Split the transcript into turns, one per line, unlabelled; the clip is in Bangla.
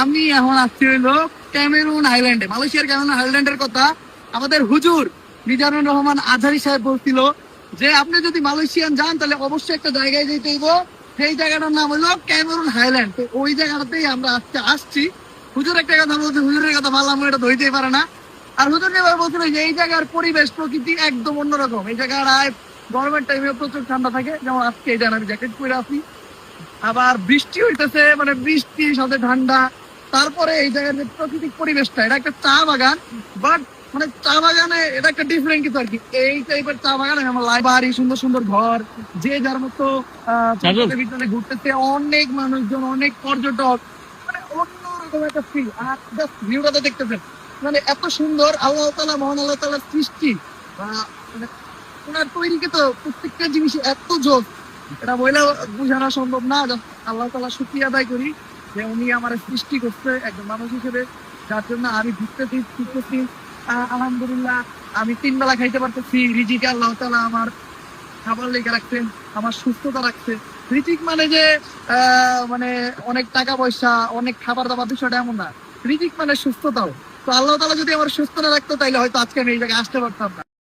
আমি এখন আসছি হইল ক্যামেরুন আইল্যান্ডে মালয়েশিয়ার ক্যামেরুন আইল্যান্ডের কথা। আমাদের হুজুর মিজানুর রহমান আজহারি সাহেব বলছিল যে, আপনি যদি মালয়েশিয়ান যান, তাহলে অবশ্যই একটা জায়গায় যেতে হইব। সেই জায়গাটার নাম ক্যামেরুন হাইল্যান্ড। ওই জায়গাটাতেই আমরা আসছি। হুজুর একটা কথা বলছে, হুজুরের কথা ভাবলাম এটা ধরতেই পারে না। আর হুজুর এবার বলছিল যে, এই জায়গার পরিবেশ প্রকৃতি একদম অন্যরকম। এই জায়গায় গরমের টাইমে প্রচুর ঠান্ডা থাকে। যেমন আজকে এই জায়গায় আমি জ্যাকেট পরে আছি আবার বৃষ্টি হইতেছে মানে বৃষ্টি সাথে ঠান্ডা। তারপরে এই জায়গার যে প্রাকৃতিক পরিবেশটা এটা একটা চা বাগান বাট মানে চা বাগানে এটা একটা ডিফারেন্ট কিছু আর কি এই টাইপের চা বাগানে আমার লাইব্রেরি সুন্দর সুন্দর ঘর যে যার মতো ভিতরে ঘুরতেছে অনেক মানুষজন অনেক পর্যটক মানে অন্যরকম একটা ফিল আর জাস্ট ভিউটাতে দেখতেছেন। মানে এত সুন্দর আল্লাহ তালা মহান আল্লাহ তালার সৃষ্টি। মানে ওনার তৈরিকে তো প্রত্যেকটা জিনিস এত জোর এটা বইলে বোঝানো সম্ভব না। আল্লাহ তালা শুক্রিয়া আদায় করি যে উনি আমার সৃষ্টি করছে একজন মানুষ হিসেবে, যার জন্য আমি ঘুরতেছি, ফিরতেছি। আলহামদুলিল্লাহ, আমি তিন বেলা খাইতে পারতেছি। রিজিকে আল্লাহ তালা আমার খাবার লেগে রাখছেন আমার সুস্থতা রাখছে। রিজিক মানে যে মানে অনেক টাকা পয়সা, অনেক খাবার দাবার বিষয়টা এমন না। রিজিক মানে সুস্থতাও। তো আল্লাহ তালা যদি আমার সুস্থ না রাখতো তাইলে হয়তো আজকে আমি এই জায়গায় আসতে পারতাম না।